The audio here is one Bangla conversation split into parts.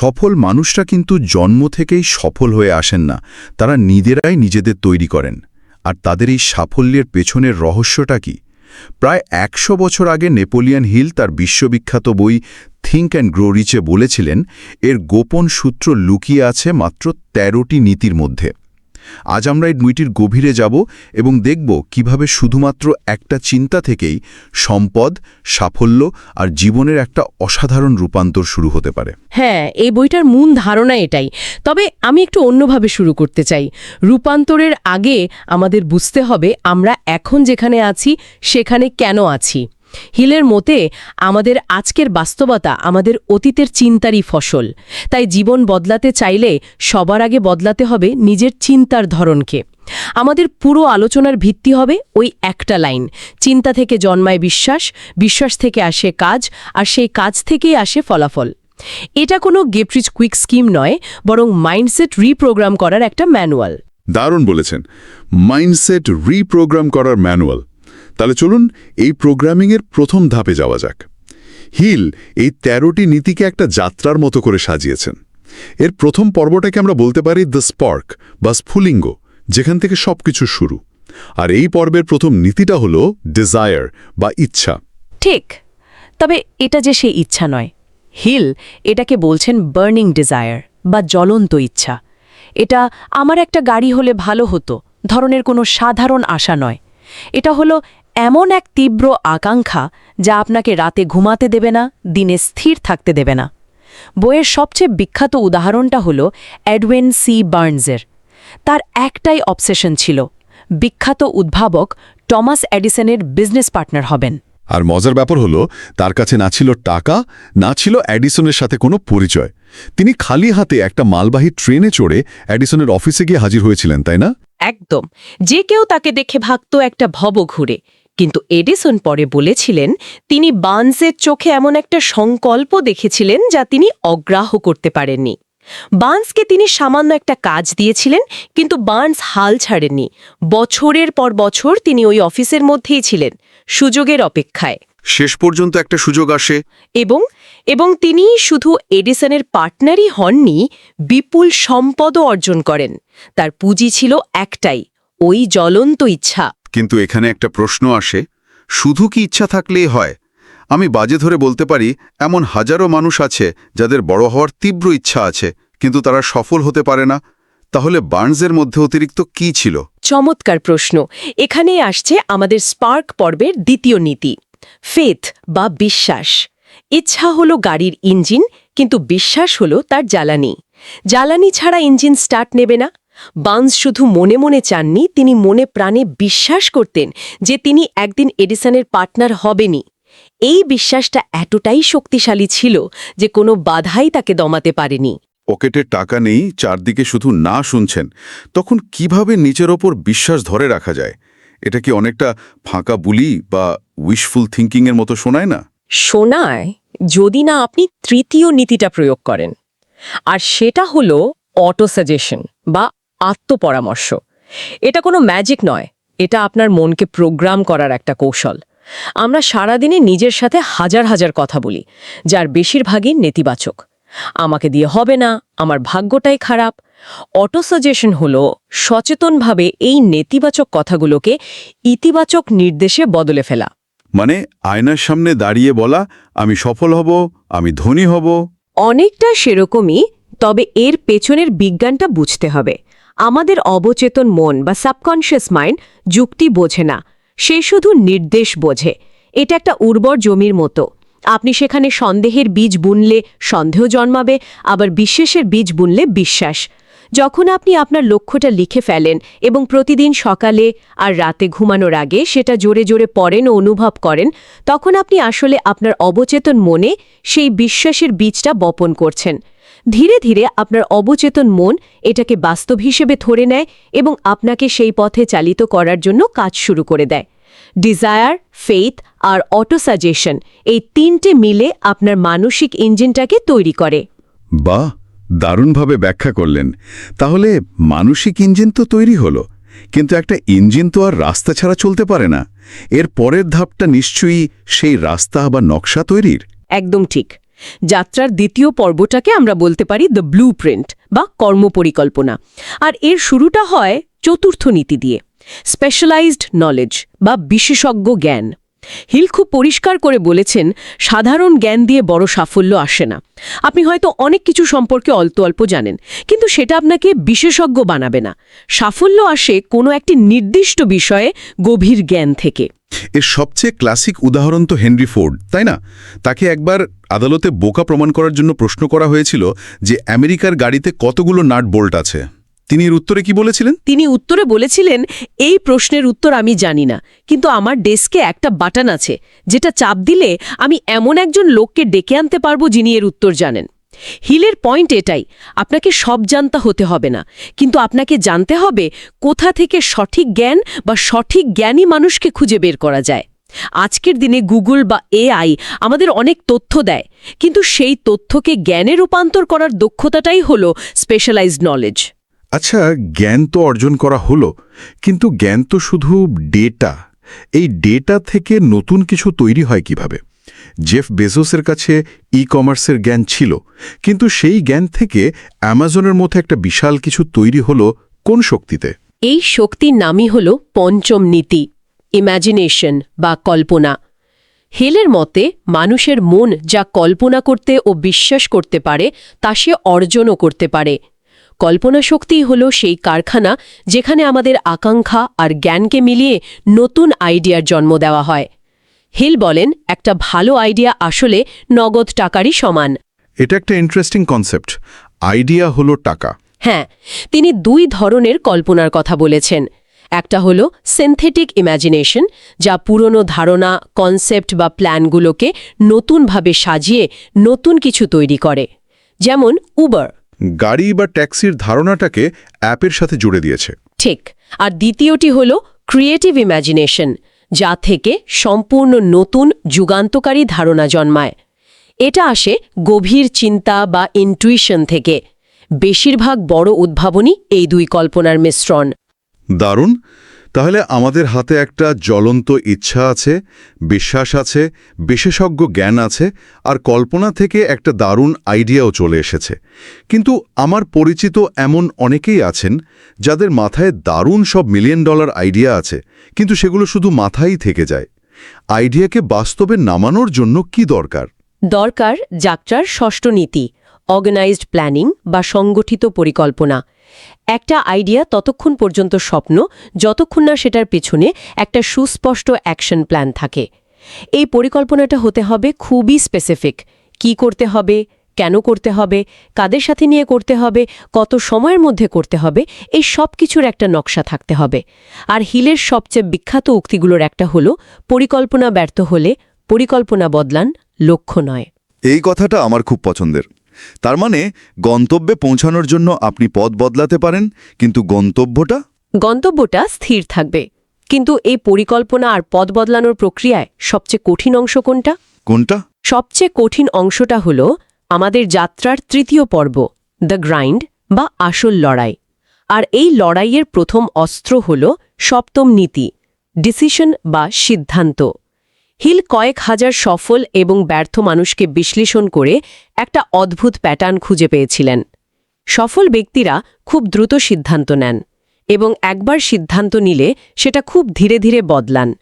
সফল মানুষরা কিন্তু জন্ম থেকেই সফল হয়ে আসেন না। তারা নিজেরাই নিজেদের তৈরি করেন। আর তাদের এই সাফল্যের পেছনের রহস্যটা কি? প্রায় একশো বছর আগে নেপোলিয়ান হিল তার বিশ্ববিখ্যাত বই থিঙ্ক অ্যান্ড গ্রো রিচে বলেছিলেন, এর গোপন সূত্র লুকিয়ে আছে মাত্র ১৩টি নীতির মধ্যে। আজ আমরা এই দুইটির গভীরে যাব এবং দেখব কীভাবে শুধুমাত্র একটা চিন্তা থেকেই সম্পদ, সাফল্য আর জীবনের একটা অসাধারণ রূপান্তর শুরু হতে পারে। হ্যাঁ এই বইটার মূল ধারণা এটাই। তবে আমি একটু অন্যভাবে শুরু করতে চাই। রূপান্তরের আগে আমাদের বুঝতে হবে আমরা এখন যেখানে আছি, সেখানে কেন আছি। হিলের মতে, আমাদের আজকের বাস্তবতা আমাদের অতীতের চিন্তারই ফসল। তাই জীবন বদলাতে চাইলে সবার আগে বদলাতে হবে নিজের চিন্তার ধরনকে। আমাদের পুরো আলোচনার ভিত্তি হবে ওই একটা লাইন। চিন্তা থেকে জন্মায় বিশ্বাস বিশ্বাস থেকে আসে কাজ, আর সেই কাজ থেকেই আসে ফলাফল। এটা কোনো গেপ্রিজ কুইক স্কিম নয়, বরং মাইন্ডসেট রিপ্রোগ্রাম করার একটা ম্যানুয়াল। দারুণ বলেছেন। মাইন্ডসেট রিপ্রোগ্রাম করার ম্যানুয়াল। তাহলে চলুন এই প্রোগ্রামিংয়ের প্রথম ধাপে যাওয়া যাক। হিল এই তেরোটি নীতিকে একটা যাত্রার মতো করে সাজিয়েছেন। এর প্রথম পর্বটাকে আমরা বলতে পারি দ্য স্পার্ক বা স্ফুলিঙ্গ, যেখান থেকে সবকিছু শুরু। আর এই পর্বের প্রথম নীতিটা হলো ডিজায়ার বা ইচ্ছা। ঠিক। তবে এটা যে সেই ইচ্ছা নয়। হিল এটাকে বলছেন বার্নিং ডিজায়ার বা জ্বলন্ত ইচ্ছা। এটা আমার একটা গাড়ি হলে ভালো হতো, ধরনের কোনো সাধারণ আশা নয়। এটা হলো এমন এক তীব্র আকাঙ্ক্ষা যা আপনাকে রাতে ঘুমাতে দেবে না দিনে স্থির থাকতে দেবে না। বইয়ের সবচেয়ে বিখ্যাত উদাহরণটা হল অ্যাডওয়েন সি বার্নসের। তার একটাই অবসেশন ছিল বিখ্যাত উদ্ভাবক টমাস এডিসনের বিজনেস পার্টনার হবেন। আর মজার ব্যাপার হলো তার কাছে না ছিল টাকা না ছিল অ্যাডিসনের সাথে কোনো পরিচয়। তিনি খালি হাতে একটা মালবাহী ট্রেনে চড়ে অ্যাডিসনের অফিসে গিয়ে হাজির হয়েছিলেন তাই না? একদম। যে কেউ তাকে দেখে ভাগত একটা ভব ঘুরে কিন্তু এডিসন পরে বলেছিলেন তিনি বার্নসের চোখে এমন একটা সংকল্প দেখেছিলেন যা তিনি অগ্রাহ্য করতে পারেননি। বার্নসকে তিনি সামান্য একটা কাজ দিয়েছিলেন কিন্তু বার্নস হাল ছাড়েননি। বছরের পর বছর তিনি ওই অফিসের মধ্যেই ছিলেন সুযোগের অপেক্ষায়। শেষ পর্যন্ত একটা সুযোগ আসে। এবং এবং তিনি শুধু এডিসনের পার্টনারই হননি বিপুল সম্পদও অর্জন করেন। তার পুঁজি ছিল একটাই ওই জ্বলন্ত ইচ্ছা। কিন্তু এখানে একটা প্রশ্ন আসে, শুধু কি ইচ্ছা থাকলেই হয়? আমি বাজে ধরে বলতে পারি, এমন হাজারো মানুষ আছে যাদের বড় হওয়ার তীব্র ইচ্ছা আছে, কিন্তু তারা সফল হতে পারে না। তাহলে বার্নসের মধ্যে অতিরিক্ত কি ছিল? চমৎকার প্রশ্ন। এখানেই আসছে আমাদের স্পার্ক পর্বের দ্বিতীয় নীতি, ফেথ বা বিশ্বাস। ইচ্ছা হলো গাড়ির ইঞ্জিন, কিন্তু বিশ্বাস হলো তার জ্বালানি। জ্বালানি ছাড়া ইঞ্জিন স্টার্ট নেবে না। বান্স শুধু মনে মনে চাননি তিনি মনে প্রাণে বিশ্বাস করতেন যে তিনি একদিন এডিসনের পার্টনার হবেনি এই বিশ্বাসটা এতটাই শক্তিশালী ছিল যে কোনো বাধাই তাকে দমাতে পারেনি। পকেটে টাকা নেই চারদিকে শুধু না শুনছেন তখন কীভাবে নিচের ওপর বিশ্বাস ধরে রাখা যায়? এটা কি অনেকটা ফাঁকা বুলি বা উইশফুল থিঙ্কিংয়ের মতো শোনায় না? শোনায় যদি না আপনি তৃতীয় নীতিটা প্রয়োগ করেন। আর সেটা হলো অটো সাজেশন বা আত্মপরামর্শ। এটা কোনো ম্যাজিক নয়। এটা আপনার মনকে প্রোগ্রাম করার একটা কৌশল। আমরা সারাদিনে নিজের সাথে হাজার হাজার কথা বলি যার বেশিরভাগই নেতিবাচক। আমাকে দিয়ে হবে না আমার ভাগ্যটাই খারাপ। অটো সাজেশন হল সচেতনভাবে এই নেতিবাচক কথাগুলোকে ইতিবাচক নির্দেশে বদলে ফেলা। মানে আয়নার সামনে দাঁড়িয়ে বলা আমি সফল হব আমি ধনী হব। অনেকটা সেরকমই তবে এর পেছনের বিজ্ঞানটা বুঝতে হবে। আমাদের অবচেতন মন বা সাবকনশিয়াস মাইন্ড যুক্তি বোঝে না। সে শুধু নির্দেশ বোঝে। এটা একটা উর্বর জমির মতো। আপনি সেখানে সন্দেহের বীজ বুনলে সন্দেহ জন্মাবে, আবার বিশ্বাসের বীজ বুনলে বিশ্বাস। যখন আপনি আপনার লক্ষ্যটা লিখে ফেলেন এবং প্রতিদিন সকালে আর রাতে ঘুমানোর আগে সেটা জোরে জোরে পড়েন ও অনুভব করেন, তখন আপনি আসলে আপনার অবচেতন মনে সেই বিশ্বাসের বীজটা বপন করছেন। ধীরে ধীরে আপনার অবচেতন মন এটাকে বাস্তব হিসেবে ধরে নেয় এবং আপনাকে সেই পথে চালিত করার জন্য কাজ শুরু করে দেয়। ডিজায়ার ফেথ আর অটো সাজেশন এই তিনটে মিলে আপনার মানসিক ইঞ্জিনটাকে তৈরি করে। বাহ দারুণভাবে ব্যাখ্যা করলেন। তাহলে মানসিক ইঞ্জিন তো তৈরি হলো কিন্তু একটা ইঞ্জিন তো আর রাস্তা ছাড়া চলতে পারে না। এর পরের ধাপটা নিশ্চয়ই সেই রাস্তা বা নকশা তৈরির? একদম ঠিক। যাত্রার দ্বিতীয় পর্বটাকে আমরা বলতে পারি দ্য ব্লু বা কর্মপরিকল্পনা। আর এর শুরুটা হয় চতুর্থ নীতি দিয়ে স্পেশালাইজড নলেজ বা বিশেষজ্ঞ জ্ঞান। হিল খুব পরিষ্কার করে বলেছেন, সাধারণ জ্ঞান দিয়ে বড় সাফল্য আসে না। আপনি হয়তো অনেক কিছু সম্পর্কে অল্প অল্প জানেন, কিন্তু সেটা আপনাকে বিশেষজ্ঞ বানাবে না। সাফল্য আসে কোনো একটি নির্দিষ্ট বিষয়ে গভীর জ্ঞান থেকে। এর সবচেয়ে ক্লাসিক উদাহরণ তো হেনরি ফোর্ড, তাই না? তাকে একবার আদালতে বোকা প্রমাণ করার জন্য প্রশ্ন করা হয়েছিল যে আমেরিকার গাড়িতে কতগুলো নাট বোল্ট আছে। তিনি এর উত্তরে কি বলেছিলেন? তিনি উত্তরে বলেছিলেন, এই প্রশ্নের উত্তর আমি জানি না, কিন্তু আমার ডেস্কে একটা বাটন আছে, যেটা চাপ দিলে আমি এমন একজন লোককে ডেকে আনতে পারব যিনি এর উত্তর জানেন। হিলের পয়েন্ট এটাই, আপনাকে সব জানতা হতে হবে না, কিন্তু আপনাকে জানতে হবে কোথা থেকে সঠিক জ্ঞান বা সঠিক জ্ঞানী মানুষকে খুঁজে বের করা যায়। আজকের দিনে গুগল বা এআই আমাদের অনেক তথ্য দেয়, কিন্তু সেই তথ্যকে জ্ঞানে রূপান্তর করার দক্ষতাটাই হল স্পেশালাইজড নলেজ আচ্ছা জ্ঞান তো অর্জন করা হলো, কিন্তু জ্ঞান তো শুধু ডেটা। এই ডেটা থেকে নতুন কিছু তৈরি হয় কীভাবে? জেফ বেজোসের কাছে ই কমার্সের জ্ঞান ছিল, কিন্তু সেই জ্ঞান থেকে অ্যামাজনের মতো একটা বিশাল কিছু তৈরি হলো কোন শক্তিতে? এই শক্তির নামই হল পঞ্চম নীতি ইম্যাজিনেশন বা কল্পনা। হেলের মতে, মানুষের মন যা কল্পনা করতে ও বিশ্বাস করতে পারে, তা সে অর্জনও করতে পারে। কল্পনা শক্তিই হল সেই কারখানা যেখানে আমাদের আকাঙ্ক্ষা আর জ্ঞানকে মিলিয়ে নতুন আইডিয়ার জন্ম দেওয়া হয়। হিল বলেন একটা ভালো আইডিয়া আসলে নগদ টাকারই সমান। এটা একটা ইন্টারেস্টিং কনসেপ্ট আইডিয়া হলো টাকা। হ্যাঁ তিনি দুই ধরনের কল্পনার কথা বলেছেন। একটা হলো সিনথেটিক ইম্যাজিনেশন যা পুরনো ধারণা কনসেপ্ট বা প্ল্যানগুলোকে নতুনভাবে সাজিয়ে নতুন কিছু তৈরি করে। যেমন উবার গাড়ি বা ট্যাক্সির ধারণাটাকে অ্যাপের সাথে জুড়ে দিয়েছে। ঠিক। আর দ্বিতীয়টি হল ক্রিয়েটিভ ইম্যাজিনেশন যা থেকে সম্পূর্ণ নতুন যুগান্তকারী ধারণা জন্মায়। এটা আসে গভীর চিন্তা বা ইন্টুইশন থেকে। বেশিরভাগ বড় উদ্ভাবনী এই দুই কল্পনার মিশ্রণ। দারুণ! তাহলে আমাদের হাতে একটা জ্বলন্ত ইচ্ছা আছে, বিশ্বাস আছে, বিশেষজ্ঞ জ্ঞান আছে, আর কল্পনা থেকে একটা দারুণ আইডিয়াও চলে এসেছে। কিন্তু আমার পরিচিত এমন অনেকেই আছেন যাদের মাথায় দারুণ সব মিলিয়ন ডলার আইডিয়া আছে, কিন্তু সেগুলো শুধু মাথায় থেকে যায়। আইডিয়াকে বাস্তবে নামানোর জন্য কি দরকার? দরকার যাত্রার ষষ্ঠ নীতি অর্গানাইজড প্ল্যানিং বা সংগঠিত পরিকল্পনা। একটা আইডিয়া ততক্ষণ পর্যন্ত স্বপ্ন, যতক্ষণ না সেটার পেছনে একটা সুস্পষ্ট অ্যাকশন প্ল্যান থাকে। এই পরিকল্পনাটা হতে হবে খুবই স্পেসিফিক কি করতে হবে? কেন করতে হবে? কাদের সাথে নিয়ে করতে হবে? কত সময়ের মধ্যে করতে হবে? এই সব কিছুর একটা নকশা থাকতে হবে। আর হিলের সবচেয়ে বিখ্যাত উক্তিগুলোর একটা হলো, পরিকল্পনা ব্যর্থ হলে পরিকল্পনা বদলান, লক্ষ্য নয়। এই কথাটা আমার খুব পছন্দের। তার মানে গন্তব্যে পৌঁছানোর জন্য আপনি পথ বদলাতে পারেন কিন্তু গন্তব্যটা? গন্তব্যটা স্থির থাকবে। কিন্তু এই পরিকল্পনা আর পদ বদলানোর প্রক্রিয়ায় সবচেয়ে কঠিন অংশ কোনটা? কোনটা? সবচেয়ে কঠিন অংশটা হল আমাদের যাত্রার তৃতীয় পর্ব দ্য গ্রাইন্ড বা আসল লড়াই। আর এই লড়াইয়ের প্রথম অস্ত্র হল সপ্তম নীতি ডিসিশন বা সিদ্ধান্ত। হিল কয়েক হাজার সফল এবং ব্যর্থ মানুষকে বিশ্লেষণ করে একটা অদ্ভুত প্যাটার্ন খুঁজে পেয়েছিলেন। সফল ব্যক্তিরা খুব দ্রুত সিদ্ধান্ত নেন এবং একবার সিদ্ধান্ত নিলে সেটা খুব ধীরে ধীরে বদলান।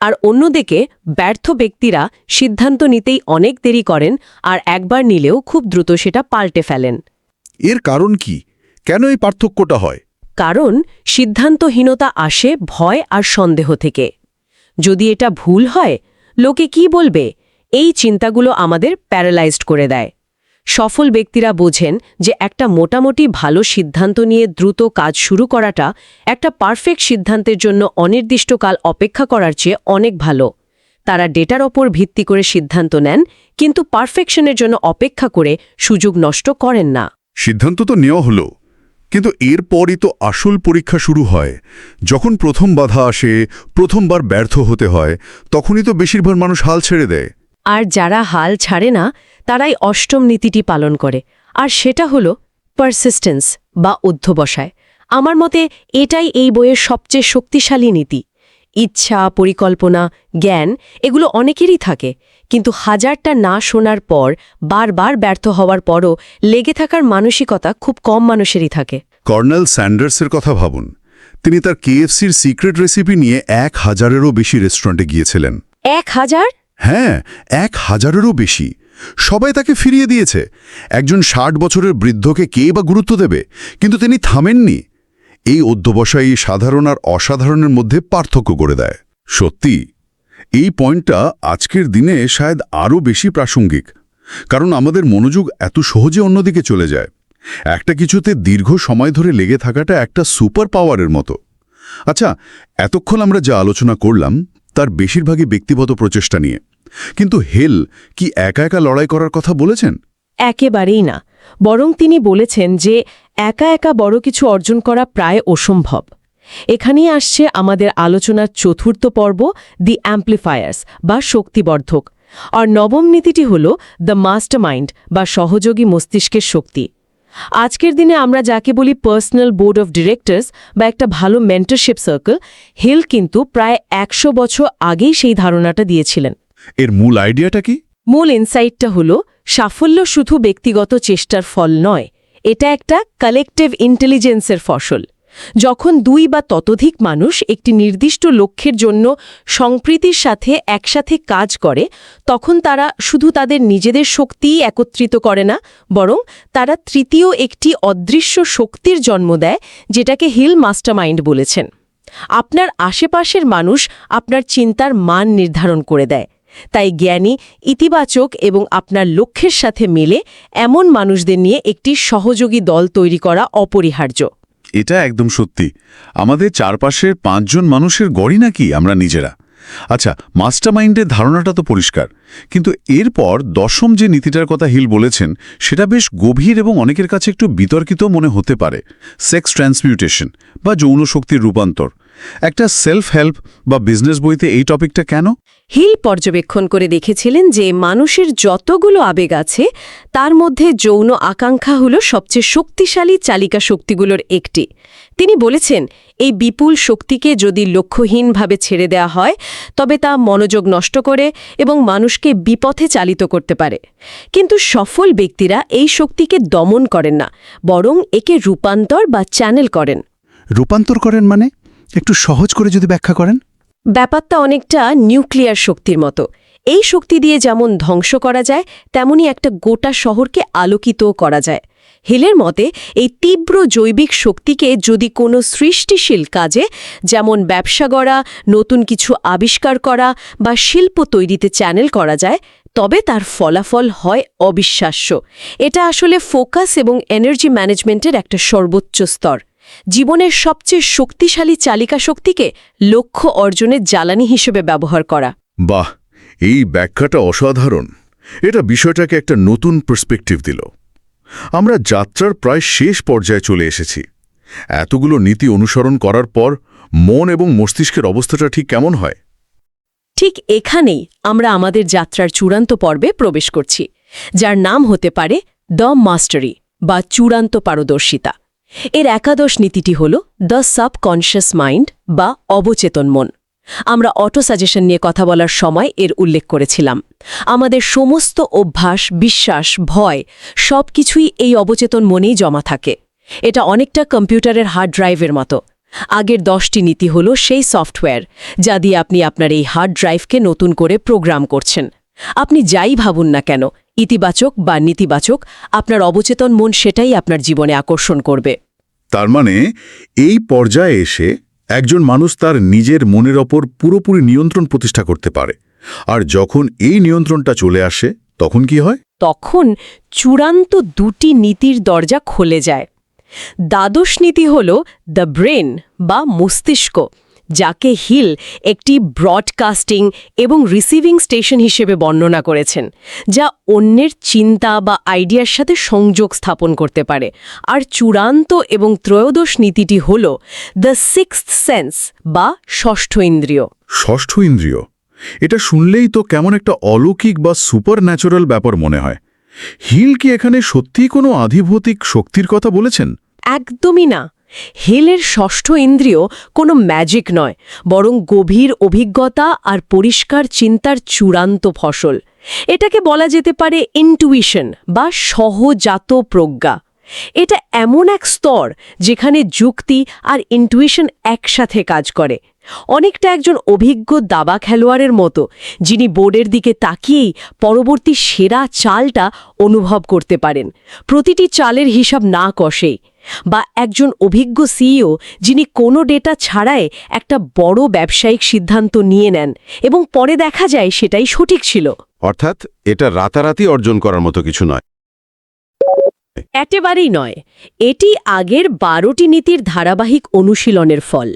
আর অন্যদিকে ব্যর্থ ব্যক্তিরা সিদ্ধান্ত নিতেই অনেক দেরি করেন আর একবার নিলেও খুব দ্রুত সেটা পাল্টে ফেলেন। এর কারণ কি? কেন এই পার্থক্যটা হয়? কারণ সিদ্ধান্তহীনতা আসে ভয় আর সন্দেহ থেকে। যদি এটা ভুল হয় লোকে কি বলবে? এই চিন্তাগুলো আমাদের প্যারালাইজড করে দেয়। সফল ব্যক্তিরা বোঝেন যে একটা মোটামুটি ভালো সিদ্ধান্ত নিয়ে দ্রুত কাজ শুরু করাটা একটা পারফেক্ট সিদ্ধান্তের জন্য অনির্দিষ্টকাল অপেক্ষা করার চেয়ে অনেক ভালো। তারা ডেটার ওপর ভিত্তি করে সিদ্ধান্ত নেন, কিন্তু পারফেকশনের জন্য অপেক্ষা করে সুযোগ নষ্ট করেন না। সিদ্ধান্ত তো নেওয়া হলো। কিন্তু এরপরই তো আসল পরীক্ষা শুরু হয়। যখন প্রথম বাধা আসে, প্রথমবার ব্যর্থ হতে হয়, তখনই তো বেশিরভাগ মানুষ হাল ছেড়ে দেয়। আর যারা হাল ছাড়ে না, তারাই অষ্টম নীতিটি পালন করে। আর সেটা হল পারসিস্টেন্স বা অধ্যবসায় আমার মতে, এটাই এই বইয়ের সবচেয়ে শক্তিশালী নীতি। ইচ্ছা, পরিকল্পনা, জ্ঞান, এগুলো অনেকেরই থাকে। কিন্তু হাজারটা না শোনার পর বারবার ব্যর্থ হওয়ার পরও লেগে থাকার মানসিকতা খুব কম মানুষেরই থাকে। কর্নেল স্যান্ডার্সের কথা ভাবুন। তিনি তার কেএফসির সিক্রেট রেসিপি নিয়ে এক হাজারেরও বেশি রেস্টুরেন্টে গিয়েছিলেন। এক হাজার? হ্যাঁ এক হাজারেরও বেশি। সবাই তাকে ফিরিয়ে দিয়েছে। একজন ষাট বছরের বৃদ্ধকে কে বা গুরুত্ব দেবে কিন্তু তিনি থামেননি। এই অধ্যবসায়ী সাধারণ আর অসাধারণের মধ্যে পার্থক্য করে দেয়। সত্যি এই পয়েন্টটা আজকের দিনে শায়দ আরও বেশি প্রাসঙ্গিক, কারণ আমাদের মনোযোগ এত সহজে অন্যদিকে চলে যায়। একটা কিছুতে দীর্ঘ সময় ধরে লেগে থাকাটা একটা সুপার পাওয়ারের মতো। আচ্ছা এতক্ষণ আমরা যা আলোচনা করলাম, তার বেশিরভাগই ব্যক্তিগত প্রচেষ্টা নিয়ে। কিন্তু হেল কি একা একা লড়াই করার কথা বলেছেন? একেবারেই না। বরং তিনি বলেছেন যে, একা একা বড় কিছু অর্জন করা প্রায় অসম্ভব। এখানেই আসছে আমাদের আলোচনার চতুর্থ পর্ব দি অ্যাম্প্লিফায়ার্স বা শক্তিবর্ধক। আর নবম নীতিটি হল দ্য মাস্টারমাইন্ড বা সহযোগী মস্তিষ্কের শক্তি। আজকের দিনে আমরা যাকে বলি পার্সোনাল বোর্ড অফ ডিরেক্টরস বা একটা ভালো মেন্টরশিপ সার্কেল হিল কিন্তু প্রায় একশো বছর আগেই সেই ধারণাটা দিয়েছিলেন। এর মূল আইডিয়াটা কি? মূল ইনসাইটটা হল সাফল্য শুধু ব্যক্তিগত চেষ্টার ফল নয় এটা একটা কালেকটিভ ইন্টেলিজেন্সের ফসল। যখন দুই বা ততোধিক মানুষ একটি নির্দিষ্ট লক্ষ্যের জন্য সম্প্রীতির সাথে একসাথে কাজ করে, তখন তারা শুধু তাদের নিজেদের শক্তিই একত্রিত করে না, বরং তারা তৃতীয় একটি অদৃশ্য শক্তির জন্ম দেয়, যেটাকে হিল মাস্টারমাইন্ড বলেছেন। আপনার আশেপাশের মানুষ আপনার চিন্তার মান নির্ধারণ করে দেয়। তাই জ্ঞানী, ইতিবাচক এবং আপনার লক্ষ্যের সাথে মিলে এমন মানুষদের নিয়ে একটি সহযোগী দল তৈরি করা অপরিহার্য। এটা একদম সত্যি। আমাদের চারপাশের পাঁচজন মানুষের গড়ি নাকি আমরা নিজেরা। আচ্ছা মাস্টারমাইন্ডের ধারণাটা তো পরিষ্কার। কিন্তু এরপর দশম যে নীতিটার কথা হিল বলেছেন, সেটা বেশ গভীর এবং অনেকের কাছে একটু বিতর্কিত মনে হতে পারে। সেক্স ট্রান্সমিউটেশন বা যৌন শক্তির রূপান্তর। একটা সেলফ হেল্প বা বিজনেস বইতে এই টপিকটা কেন? হিল পর্যবেক্ষণ করে দেখেছিলেন যে মানুষের যতগুলো আবেগ আছে, তার মধ্যে যৌন আকাঙ্ক্ষা হল সবচেয়ে শক্তিশালী চালিকা শক্তিগুলোর একটি। তিনি বলেছেন, এই বিপুল শক্তিকে যদি লক্ষ্যহীনভাবে ছেড়ে দেওয়া হয়, তবে তা মনোযোগ নষ্ট করে এবং মানুষকে বিপথে চালিত করতে পারে। কিন্তু সফল ব্যক্তিরা এই শক্তিকে দমন করেন না, বরং একে রূপান্তর বা চ্যানেল করেন। রূপান্তর করেন মানে? একটু সহজ করে যদি ব্যাখ্যা করেন। ব্যাপারটা অনেকটা নিউক্লিয়ার শক্তির মতো। এই শক্তি দিয়ে যেমন ধ্বংস করা যায় তেমনি একটা গোটা শহরকে আলোকিতও করা যায়। হিলের মতে, এই তীব্র জৈবিক শক্তিকে যদি কোনো সৃষ্টিশীল কাজে, যেমন ব্যবসা গড়া, নতুন কিছু আবিষ্কার করা বা শিল্প তৈরিতে চ্যানেল করা যায়, তবে তার ফলাফল হয় অবিশ্বাস্য। এটা আসলে ফোকাস এবং এনার্জি ম্যানেজমেন্টের একটা সর্বোচ্চ স্তর। জীবনের সবচেয়ে শক্তিশালী চালিকা শক্তিকে লক্ষ্য অর্জনের জ্বালানি হিসেবে ব্যবহার করা। বাহ এই ব্যাখ্যাটা অসাধারণ। এটা বিষয়টাকে একটা নতুন পার্সপেক্টিভ দিল। আমরা যাত্রার প্রায় শেষ পর্যায়ে চলে এসেছি। এতগুলো নীতি অনুসরণ করার পর মন এবং মস্তিষ্কের অবস্থাটা ঠিক কেমন হয়? ঠিক এখানেই আমরা আমাদের যাত্রার চূড়ান্ত পর্বে প্রবেশ করছি যার নাম হতে পারে দ্য মাস্টারি বা চূড়ান্ত পারদর্শিতা। এর একাদশ নীতিটি হল দ্য সাবকনশিয়াস মাইন্ড বা অবচেতন মন। আমরা অটো সাজেশন নিয়ে কথা বলার সময় এর উল্লেখ করেছিলাম। আমাদের সমস্ত অভ্যাস, বিশ্বাস, ভয় সব কিছুই এই অবচেতন মনেই জমা থাকে। এটা অনেকটা কম্পিউটারের হার্ড ড্রাইভের মতো। আগের দশটি নীতি হল সেই সফটওয়্যার যা দিয়ে আপনি আপনার এই হার্ড ড্রাইভকে নতুন করে প্রোগ্রাম করছেন। আপনি যাই ভাবুন না কেন ইতিবাচক বা নীতিবাচক আপনার অবচেতন মন সেটাই আপনার জীবনে আকর্ষণ করবে। তার মানে এই পর্যায়ে এসে একজন মানুষ তার নিজের মনের ওপর পুরোপুরি নিয়ন্ত্রণ প্রতিষ্ঠা করতে পারে। আর যখন এই নিয়ন্ত্রণটা চলে আসে তখন কি হয়? তখন চূড়ান্ত দুটি নীতির দরজা খুলে যায়। দ্বাদশ নীতি হল দ্য ব্রেন বা মস্তিষ্ক। যাকে হিল একটি ব্রডকাস্টিং এবং রিসিভিং স্টেশন হিসেবে বর্ণনা করেছেন যা অন্যের চিন্তা বা আইডিয়ার সাথে সংযোগ স্থাপন করতে পারে। আর চূড়ান্ত এবং ত্রয়োদশ নীতিটি হল দ্য সিক্সথ সেন্স বা ষষ্ঠ ইন্দ্রিয় ষষ্ঠ ইন্দ্রিয় এটা শুনলেই তো কেমন একটা অলৌকিক বা সুপার ন্যাচারাল ব্যাপার মনে হয়। হিল কি এখানে সত্যিই কোনো আধিভৌতিক শক্তির কথা বলেছেন? একদমই না। হিলের ষষ্ঠ ইন্দ্রিয় কোনো ম্যাজিক নয়, বরং গভীর অভিজ্ঞতা আর পরিষ্কার চিন্তার চূড়ান্ত ফসল। এটাকে বলা যেতে পারে ইন্টুইশন বা সহজাত প্রজ্ঞা। এটা এমন এক স্তর যেখানে যুক্তি আর ইন্টুইশন একসাথে কাজ করে। অনেকটা একজন অভিজ্ঞ দাবা খেলোয়াড়ের মতো, যিনি বোর্ডের দিকে তাকিয়েই পরবর্তী সেরা চালটা অনুভব করতে পারেন। প্রতিটি চালের হিসাব না কষেই। বা একজন অভিজ্ঞ সিইও যিনি কোনো ডেটা ছাড়াই একটা বড় ব্যবসায়িক সিদ্ধান্ত নিয়ে নেন এবং পরে দেখা যায় সেটাই সঠিক ছিল। অর্থাৎ এটা রাতারাতি অর্জন করার মতো কিছু নয়। একেবারেই নয়। এটি আগের বারোটি নীতির ধারাবাহিক অনুশীলনের ফল।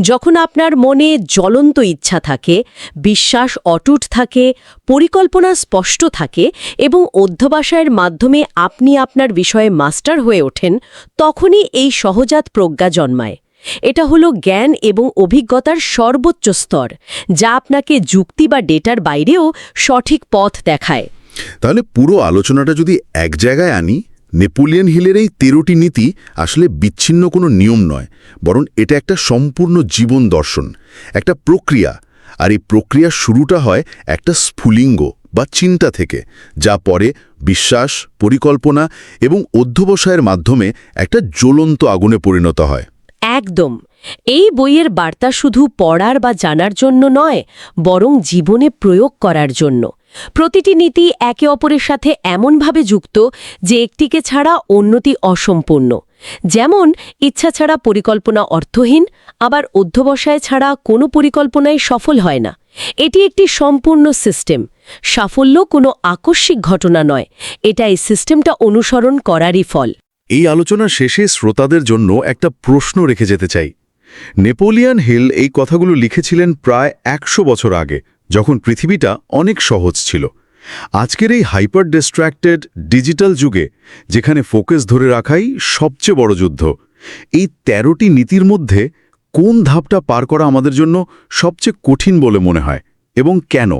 যখন আপনার মনে জ্বলন্ত ইচ্ছা থাকে, বিশ্বাস অটুট থাকে, পরিকল্পনা স্পষ্ট থাকে এবং অধ্যবসায়ের মাধ্যমে আপনি আপনার বিষয়ে মাস্টার হয়ে ওঠেন, তখনই এই সহজাত প্রজ্ঞা জন্মায়। এটা হলো জ্ঞান এবং অভিজ্ঞতার সর্বোচ্চ স্তর, যা আপনাকে যুক্তি বা ডেটার বাইরেও সঠিক পথ দেখায়। তাহলে পুরো আলোচনাটা যদি এক জায়গায় আনি নেপোলিয়ন হিলের এই তেরোটি নীতি আসলে বিচ্ছিন্ন কোনো নিয়ম নয়, বরং এটা একটা সম্পূর্ণ জীবন দর্শন, একটা প্রক্রিয়া। আর এই প্রক্রিয়া শুরুটা হয় একটা স্ফুলিঙ্গ বা চিন্তা থেকে, যা পরে বিশ্বাস, পরিকল্পনা এবং অধ্যবসায়ের মাধ্যমে একটা জ্বলন্ত আগুনে পরিণত হয়। একদম। এই বইয়ের বার্তা শুধু পড়ার বা জানার জন্য নয়, বরং জীবনে প্রয়োগ করার জন্য। প্রতিটি নীতি একে অপরের সাথে এমনভাবে যুক্ত যে একটিকে ছাড়া অন্যটি অসম্পূর্ণ। যেমন, ইচ্ছা ছাড়া পরিকল্পনা অর্থহীন, আবার অধ্যবসায় ছাড়া কোনো পরিকল্পনায় সফল হয় না। এটি একটি সম্পূর্ণ সিস্টেম। সাফল্য কোনো আকস্মিক ঘটনা নয়। এটা এই সিস্টেমটা অনুসরণ করারই ফল। এই আলোচনা শেষে শ্রোতাদের জন্য একটা প্রশ্ন রেখে যেতে চাই। নেপোলিয়ান হিল এই কথাগুলো লিখেছিলেন প্রায় একশো বছর আগে। যখন পৃথিবীটা অনেক সহজ ছিল। আজকের এই হাইপার ডিস্ট্র্যাক্টেড ডিজিটাল যুগে, যেখানে ফোকাস ধরে রাখাই সবচেয়ে বড় যুদ্ধ, এই তেরোটি নীতির মধ্যে কোন ধাপটা পার করা আমাদের জন্য সবচেয়ে কঠিন বলে মনে হয়? এবং কেন?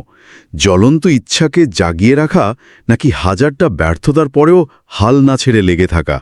জ্বলন্ত ইচ্ছাকে জাগিয়ে রাখা নাকি হাজারটা ব্যর্থতার পরেও হাল না ছেড়ে লেগে থাকা?